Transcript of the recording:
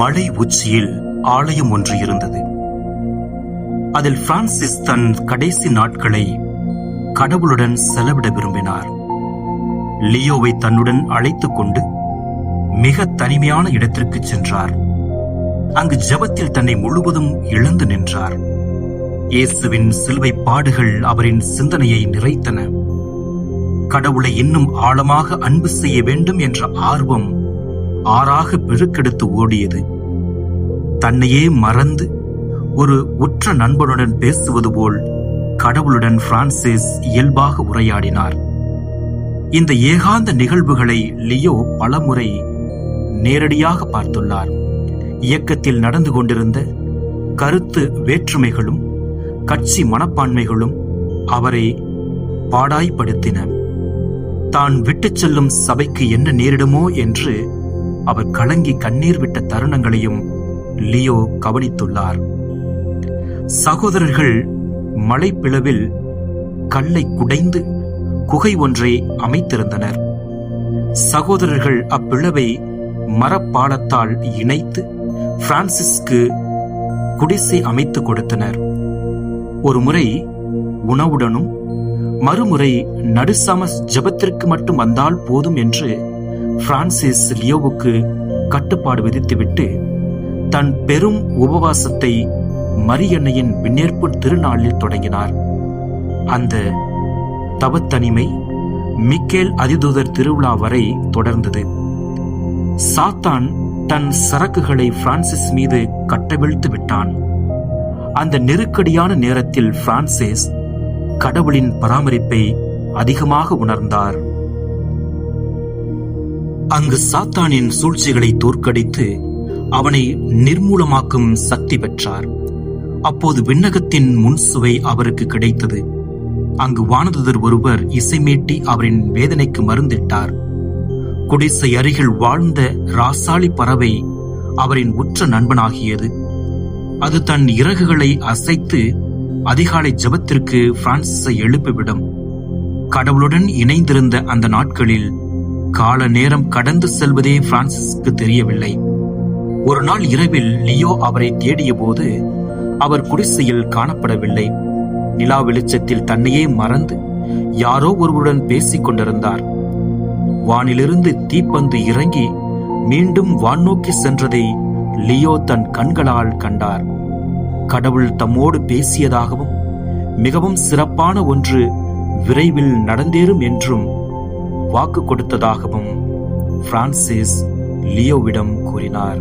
மலை உச்சியில் ஆலயம் ஒன்று இருந்தது. அதில் பிரான்சிஸ் தன் கடைசி நாட்களை கடவுளுடன் செலவிட விரும்பினார். லியோவை தன்னுடன் அழைத்துக் கொண்டு மிக தனிமையான இடத்திற்கு சென்றார். அங்கு ஜெபத்தில் தன்னை முழுவதும் இழந்து நின்றார். இயேசுவின் சிலுவை பாடுகள் அவரின் சிந்தனையை நிறைத்தன. கடவுளை இன்னும் ஆழமாக அன்பு செய்ய வேண்டும் என்ற ஆர்வம் ஆறாக பெருக்கெடுத்து ஓடியது. தன்னையே மறந்து ஒரு உற்ற நண்பனுடன் பேசுவது போல் கடவுளுடன் பிரான்சிஸ் இயல்பாக உரையாடினார். இந்த ஏகாந்த நிகழ்வுகளை லியோ பலமுறை நேரடியாக பார்த்துள்ளார். இயக்கத்தில் நடந்து கொண்டிருந்த கருத்து வேற்றுமைகளும் கட்சி மனப்பான்மைகளும் அவரை பாடாய்படுத்தின தான் விட்டுச் செல்லும் சபைக்கு என்ன நேரிடுமோ? என்று அவர் கலங்கி கண்ணீர் விட்ட தருணங்களையும் லியோ கவனித்துள்ளார். சகோதரர்கள் மலைப்பிளவில் கல்லை குடைந்து குகை ஒன்றை அமைத்திருந்தனர். சகோதரர்கள் அப்பிளவை மரப்பாலத்தால் இணைத்து பிரான்சிஸ்க்கு குடிசை அமைத்துக் கொடுத்தனர். ஒரு முறை உணவுடனும் மறுமுறை நடுசாமஸ் ஜெபத்திற்கு மட்டும் வந்தால் போதும் என்று பிரான்சிஸ் லியோவுக்கு கட்டுப்பாடு விதித்துவிட்டு தன் பெரும் உபவாசத்தை மரியன்னையின் விண்ணேற்பு திருநாளில் தொடங்கினார். அந்த தவத்தனிமை மிக்கேல் அதிதூதர் திருவிழா வரை தொடர்ந்தது. சாத்தான் தன் சரக்குகளை பிரான்சிஸ் மீது கட்டவிழ்த்து விட்டான். அந்த நெருக்கடியான நேரத்தில் பிரான்சிஸ் கடவுளின் பராமரிப்பை அதிகமாக உணர்ந்தார். அங்கு சாத்தானின் சூழ்ச்சிகளை தோற்கடித்து அவனை நிர்மூலமாக்கும் சக்தி பெற்றார். அப்போது விண்ணகத்தின் முன்சுவை அவருக்கு கிடைத்தது. அங்கு வானதுதர் ஒருவர் இசைமேட்டி அவரின் வேதனைக்கு மருந்திட்டார். குடிசை அருகில் வாழ்ந்த ராசாளி பறவை அவரின் உற்ற நண்பனாகியது. அது தன் இறகுகளை அசைத்து அதிகாலை ஜெபத்திற்கு பிரான்சிஸை எழுப்பிவிடும். கடவுளுடன் இணைந்திருந்த அந்த நாட்களில் கால நேரம் கடந்து செல்வதே பிரான்சிஸ்க்கு தெரியவில்லை. ஒரு நாள் இரவில் லியோ அவரை தேடிய போது அவர் குடிசையில் காணப்படவில்லை. நிலா வெளிச்சத்தில் தன்னையே மறந்து யாரோ ஒருவருடன் பேசிக் கொண்டிருந்தார். வானிலிருந்து தீப்பந்து இறங்கி மீண்டும் வான் நோக்கி சென்றதை லியோ தன் கண்களால் கண்டார். கடவுள் தம்மோடு பேசியதாகவும் மிகவும் சிறப்பான ஒன்று விரைவில் நடந்தேறும் என்றும் வாக்கு கொடுத்ததாகவும் பிரான்சிஸ் லியோவிடம் கூறினார்.